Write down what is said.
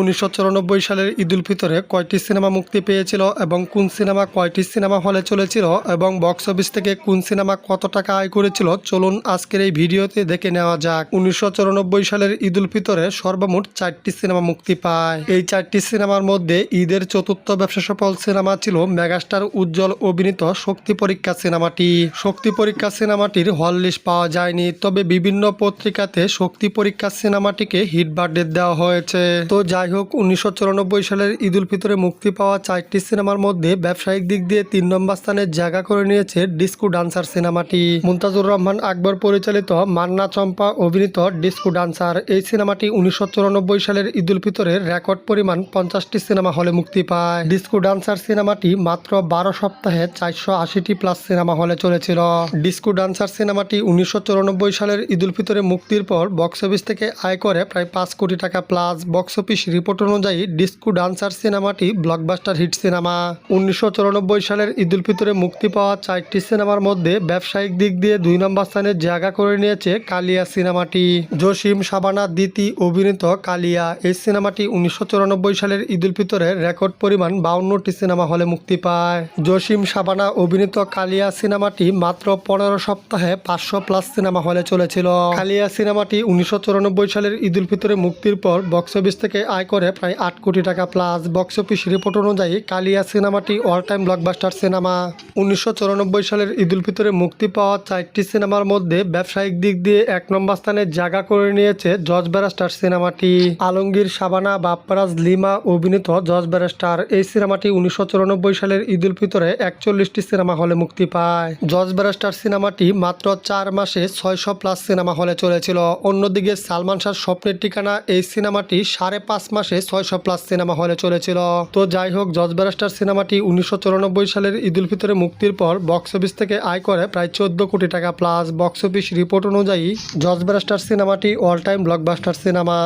উনিশশো চুরানব্বই সালের ঈদুল ফিতরে কয়টি সিনেমা মুক্তি পেয়েছিল এবং কোন সিনেমা কয়টি সিনেমা হলে চলেছিল এবং বক্স অফিস থেকে কোন সিনেমা কত টাকা আয় করেছিল? চলুন আজকের এই ভিডিওতে দেখে নেওয়া যাক। উনিশশো চুরানব্বই সালের ঈদুল ফিতরে সর্বমোট চারটি সিনেমা মুক্তি পায়। এই চারটি সিনেমার মধ্যে ঈদের চতুর্থ ব্যবসা সফল সিনেমা ছিল মেগাস্টার উজ্জ্বল অভিনীত শক্তি পরীক্ষা সিনেমাটি। শক্তি পরীক্ষা সিনেমাটির হল লিস্ট পাওয়া যায়নি, তবে বিভিন্ন পত্রিকাতে শক্তি পরীক্ষা সিনেমাটিকে হিট বার্থডে দেওয়া হয়েছে। তো যাই হোক, উনিশশো চুরানব্বই সালের ঈদুল ফিতরে মুক্তি পাওয়া চারটি সিনেমার মধ্যে ব্যবসায়িক দিক দিয়ে তিন নম্বর স্থানে জায়গা করে নিয়েছে ডিস্কো ডান্সার সিনেমাটি। মুমতাজুর রহমান আকবর পরিচালিত মান্না চম্পা অভিনীত ডিস্কো ডান্সার। এই সিনেমাটি উনিশশো চুরানব্বই সালের ঈদুল ফিতরের রেকর্ড পরিমাণ পঞ্চাশটি সিনেমা হলে মুক্তি পায়। ডিস্কো ডান্সার সিনেমাটি মাত্র বারো সপ্তাহে চারশো আশিটি প্লাস সিনেমা হলে চলেছিল। ডিস্কো ডান্সার সিনেমাটি উনিশশো চুরানব্বই সালের ঈদুল ফিতরে মুক্তির পর বক্স অফিস থেকে আয় করে প্রায় পাঁচ কোটি টাকা প্লাস। বক্স অফিস রিপোর্ট অনুযায়ী ডিস্কো ডান্সার সিনেমাটি ব্লকবাস্টার হিট সিনেমা। উনিশশো চুরানব্বই সালের ঈদুল ফিতরে মুক্তি পাওয়া চারটি সিনেমার মধ্যে ব্যবসায়িক দিক দিয়ে দুই নম্বর স্থানে জায়গা করে নিয়েছে কালিয়া সিনেমাটি। জসিম সাবানা দিতি অভিনীত কালিয়া, এই সিনেমাটি উনিশশো চুরানব্বই সালের ঈদুল ফিতরে রেকর্ড পরিমাণ বাউন্নটি সিনেমা হলে মুক্তি পায়। জসিম সাবানা অভিনীত কালিয়া সিনেমাটি মাত্র পনেরো সপ্তাহে পাঁচশো প্লাস সিনেমা হলে চলেছিল। কালিয়া সিনেমাটি উনিশশো চুরানব্বই সালের ঈদুল ফিতরে মুক্তির পর বক্স অফিস থেকে আয় করে প্রায় আট কোটি টাকা প্লাস বক্স অফিস রিপোর্ট অনুযায়ী কালিয়া সিনেমাটি অল টাইম ব্লকবাস্টার সিনেমা উনিশশো চুরানব্বই সালের ঈদুল ফিতরে মুক্তি পাওয়া চারটি সিনেমার মধ্যে ব্যবসায়িক দিক দিয়ে এক নম্বর স্থানে জায়গা করে নিয়েছে জজ ব্যারাস্টার সিনেমাটি। আলমগীর সাবানা বাপ্পারাজ লিমা, অভিনীত জজ ব্যারাস্টার। এই সিনেমাটি উনিশশো চুরানব্বই সালের ঈদুল ফিতরে একচল্লিশটি সিনেমা হলে মুক্তি পায়। জজ ব্যারাস্টার সিনেমাটি মাত্র চার মাসে ছয়শো প্লাস সিনেমা হলে চলেছিল। অন্যদিকে সালমান শাহর স্বপ্নের ঠিকানা এই সিনেমাটি সাড়ে পাঁচ মাসে ছয়শো প্লাস সিনেমা হলে চলেছিল। তো যাই হোক, জজ ব্যারাস্টার সিনেমাটি উনিশশো চুরানব্বই সালের ঈদুল ফিতরে মুক্তির পর বক্স অফিস থেকে আয় করে প্রায় চোদ্দ কোটি টাকা প্লাস বক্স অফিস রিপোর্ট অনুযায়ী জজ ব্যারাস্টার সিনেমাটি অল টাইম ব্লকবাস্টার সিনেমা